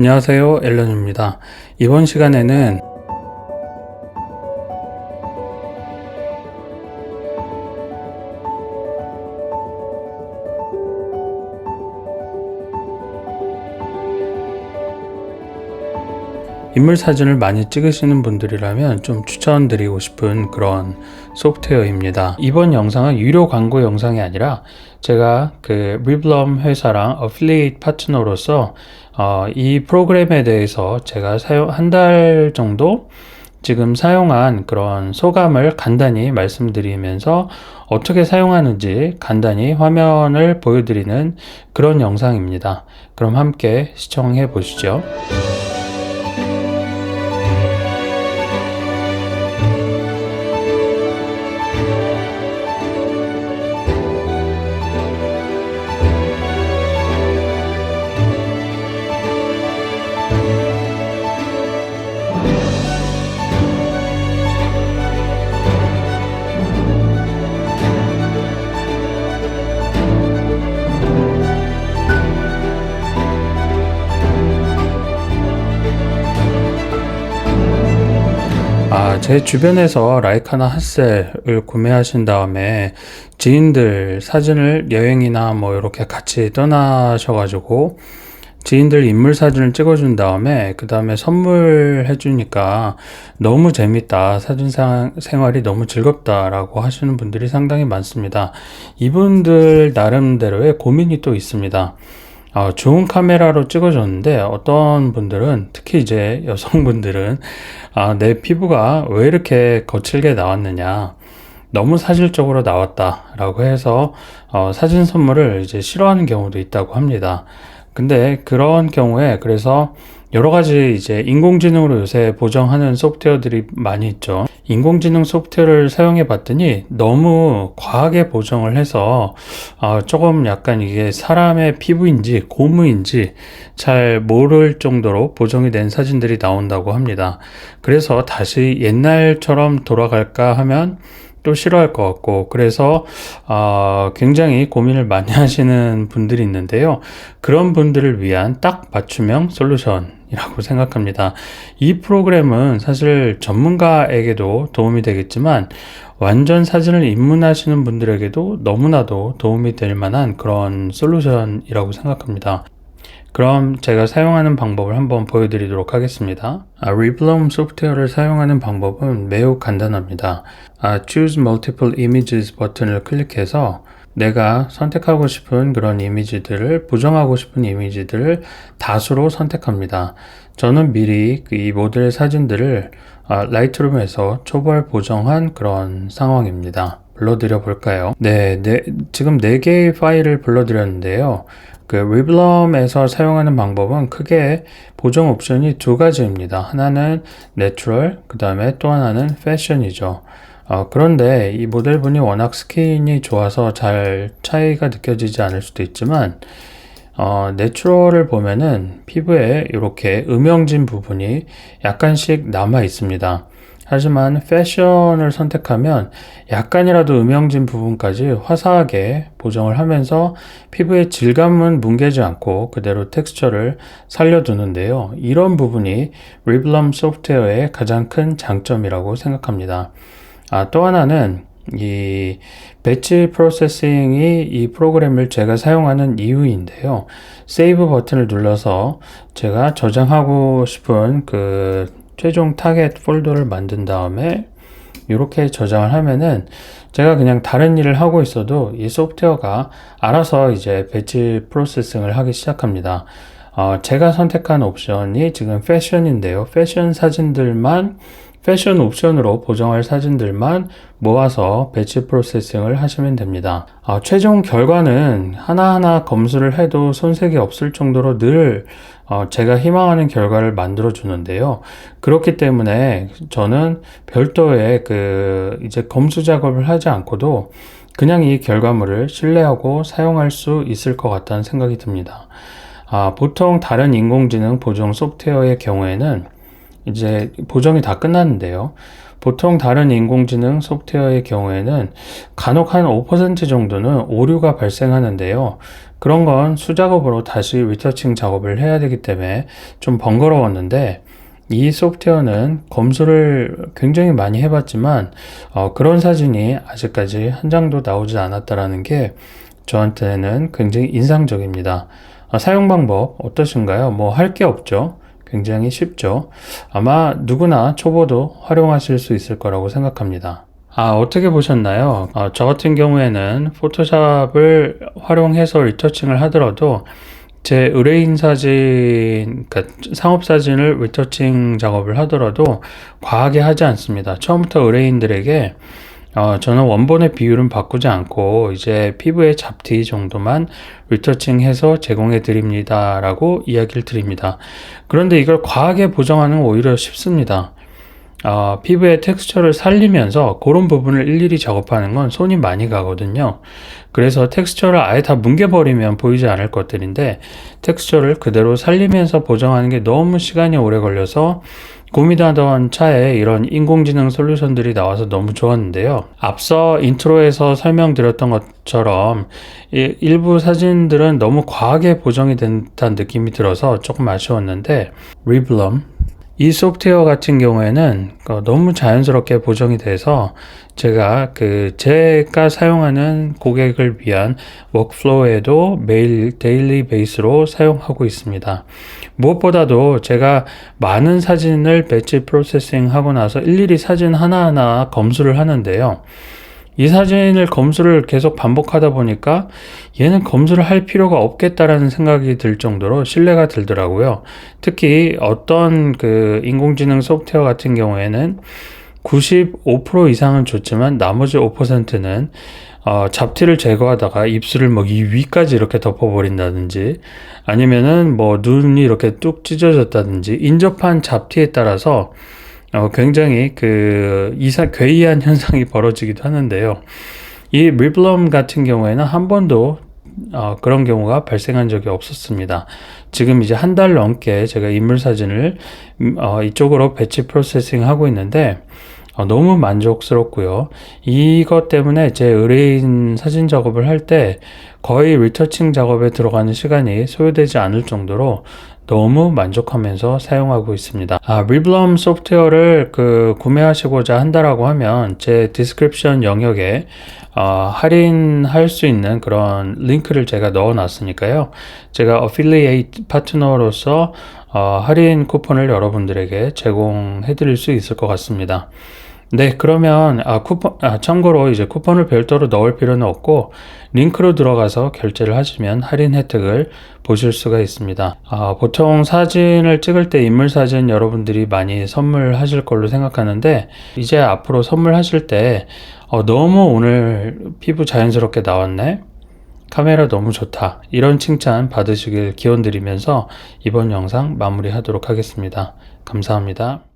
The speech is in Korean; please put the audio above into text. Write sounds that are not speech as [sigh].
안녕하세요. 앨런입니다. 이번 시간에는 인물 사진을 많이 찍으시는 분들이라면 좀 추천드리고 싶은 그런 소프트웨어입니다. 이번 영상은 유료 광고 영상이 아니라 제가 그 리블럼 회사랑 어플리에이트 파트너로서 어, 이 프로그램에 대해서 제가 사용 한 달 정도 지금 사용한 그런 소감을 간단히 말씀드리면서 어떻게 사용하는지 간단히 화면을 보여드리는 그런 영상입니다. 그럼 함께 시청해 보시죠. 아, 제 주변에서 라이카나 핫셀을 구매하신 다음에 지인들 사진을 여행이나 뭐 이렇게 같이 떠나셔가지고 지인들 인물 사진을 찍어준 다음에 그 다음에 선물해 주니까 너무 재밌다. 사진 상- 생활이 너무 즐겁다라고 하시는 분들이 상당히 많습니다. 이분들 나름대로의 고민이 또 있습니다. 어, 좋은 카메라로 찍어줬는데 어떤 분들은 특히 이제 여성분들은 아, 내 피부가 왜 이렇게 거칠게 나왔느냐 너무 사실적으로 나왔다라고 해서 어, 사진 선물을 이제 싫어하는 경우도 있다고 합니다. 근데 그런 경우에 그래서 여러 가지 이제 인공지능으로 요새 보정하는 소프트웨어들이 많이 있죠. 인공지능 소프트웨어를 사용해 봤더니 너무 과하게 보정을 해서 어, 조금 약간 이게 사람의 피부인지 고무인지 잘 모를 정도로 보정이 된 사진들이 나온다고 합니다. 그래서 다시 옛날처럼 돌아갈까 하면 또 싫어할 것 같고 그래서 어, 굉장히 고민을 많이 [laughs] 하시는 분들이 있는데요. 그런 분들을 위한 딱 맞춤형 솔루션 이라고 생각합니다. 이 프로그램은 사실 전문가에게도 도움이 되겠지만 완전 사진을 입문하시는 분들에게도 너무나도 도움이 될 만한 그런 솔루션이라고 생각합니다. 그럼 제가 사용하는 방법을 한번 보여드리도록 하겠습니다. 아, 리블럼 소프트웨어를 사용하는 방법은 매우 간단합니다. 아, Choose Multiple Images 버튼을 클릭해서 내가 선택하고 싶은 그런 이미지들을 보정하고 싶은 이미지들을 다수로 선택합니다. 저는 미리 그이 모델 사진들을 아, 라이트룸에서 초벌 보정한 그런 상황입니다. 불러드려 볼까요? 네, 네 지금 4개의 파일을 불러드렸는데요. 그 리블럼에서 사용하는 방법은 크게 보정 옵션이 두 가지입니다. 하나는 내추럴, 그 다음에 또 하나는 패션이죠. 어, 그런데 이 모델분이 워낙 스킨이 좋아서 잘 차이가 느껴지지 않을 수도 있지만 어, 내추럴을 보면은 피부에 이렇게 음영진 부분이 약간씩 남아 있습니다. 하지만 패션을 선택하면 약간이라도 음영진 부분까지 화사하게 보정을 하면서 피부의 질감은 뭉개지 않고 그대로 텍스처를 살려두는데요. 이런 부분이 리블럼 소프트웨어의 가장 큰 장점이라고 생각합니다. 아, 또 하나는 이 배치 프로세싱이 이 프로그램을 제가 사용하는 이유인데요. 세이브 버튼을 눌러서 제가 저장하고 싶은 그 최종 타겟 폴더를 만든 다음에 이렇게 저장을 하면은 제가 그냥 다른 일을 하고 있어도 이 소프트웨어가 알아서 이제 배치 프로세싱을 하기 시작합니다. 어, 제가 선택한 옵션이 지금 패션인데요. 패션 사진들만 패션 옵션으로 보정할 사진들만 모아서 배치 프로세싱을 하시면 됩니다. 아, 최종 결과는 하나하나 검수를 해도 손색이 없을 정도로 늘 어, 제가 희망하는 결과를 만들어 주는데요. 그렇기 때문에 저는 별도의 그 이제 검수 작업을 하지 않고도 그냥 이 결과물을 신뢰하고 사용할 수 있을 것 같다는 생각이 듭니다. 아, 보통 다른 인공지능 보정 소프트웨어의 경우에는 이제 보정이 다 끝났는데요. 보통 다른 인공지능 소프트웨어의 경우에는 간혹 한 5% 정도는 오류가 발생하는데요. 그런 건 수작업으로 다시 리터칭 작업을 해야 되기 때문에 좀 번거로웠는데 이 소프트웨어는 검수를 굉장히 많이 해봤지만 어, 그런 사진이 아직까지 한 장도 나오지 않았다라는 게 저한테는 굉장히 인상적입니다. 아, 사용 방법 어떠신가요? 뭐 할 게 없죠. 굉장히 쉽죠. 아마 누구나 초보도 활용하실 수 있을 거라고 생각합니다. 아, 어떻게 보셨나요? 어, 저 같은 경우에는 포토샵을 활용해서 리터칭을 하더라도 제 의뢰인 사진, 그러니까 상업 사진을 리터칭 작업을 하더라도 과하게 하지 않습니다. 처음부터 의뢰인들에게 어, 저는 원본의 비율은 바꾸지 않고 이제 피부의 잡티 정도만 리터칭해서 제공해 드립니다. 라고 이야기를 드립니다. 그런데 이걸 과하게 보정하는 건 오히려 쉽습니다. 어, 피부의 텍스처를 살리면서 그런 부분을 일일이 작업하는 건 손이 많이 가거든요. 그래서 텍스처를 아예 다 뭉개버리면 보이지 않을 것들인데 텍스처를 그대로 살리면서 보정하는 게 너무 시간이 오래 걸려서 고민하던 차에 이런 인공지능 솔루션들이 나와서 너무 좋았는데요. 앞서 인트로에서 설명드렸던 것처럼 일부 사진들은 너무 과하게 보정이 된다는 느낌이 들어서 조금 아쉬웠는데 리블럼 이 소프트웨어 같은 경우에는 어, 너무 자연스럽게 보정이 돼서 제가 그 제가 사용하는 고객을 위한 워크플로우에도 매일 데일리 베이스로 사용하고 있습니다. 무엇보다도 제가 많은 사진을 배치 프로세싱 하고 나서 일일이 사진 하나하나 검수를 하는데요. 이 사진을 검수를 계속 반복하다 보니까 얘는 검수를 할 필요가 없겠다라는 생각이 들 정도로 신뢰가 들더라고요. 특히 어떤 그 인공지능 소프트웨어 같은 경우에는 95% 이상은 좋지만 나머지 5%는 어, 잡티를 제거하다가 입술을 뭐 이 위까지 이렇게 덮어버린다든지 아니면은 뭐 눈이 이렇게 뚝 찢어졌다든지 인접한 잡티에 따라서 어, 굉장히 그 이사 괴이한 [laughs] 현상이 벌어지기도 하는데요. 이 리블럼 같은 경우에는 한 번도 어, 그런 경우가 발생한 적이 없었습니다. 지금 이제 한 달 넘게 제가 인물 사진을 음, 어, 이쪽으로 배치 프로세싱 하고 있는데 어, 너무 만족스럽고요. 이것 때문에 제 의뢰인 사진 작업을 할 때 거의 리터칭 작업에 들어가는 시간이 소요되지 않을 정도로 너무 만족하면서 사용하고 있습니다. 아, 리블럼 소프트웨어를 그 구매하시고자 한다라고 하면 제 디스크립션 영역에 어, 할인할 수 있는 그런 링크를 제가 넣어 놨으니까요. 제가 어필리에이트 파트너로서 어, 할인 쿠폰을 여러분들에게 제공해 드릴 수 있을 것 같습니다. 네, 그러면 아, 쿠폰 아, 참고로 이제 쿠폰을 별도로 넣을 필요는 없고 링크로 들어가서 결제를 하시면 할인 혜택을 보실 수가 있습니다. 아, 보통 사진을 찍을 때 인물 사진 여러분들이 많이 선물하실 걸로 생각하는데 이제 앞으로 선물하실 때 어, 너무 오늘 피부 자연스럽게 나왔네. 카메라 너무 좋다. 이런 칭찬 받으시길 기원 드리면서 이번 영상 마무리하도록 하겠습니다. 감사합니다.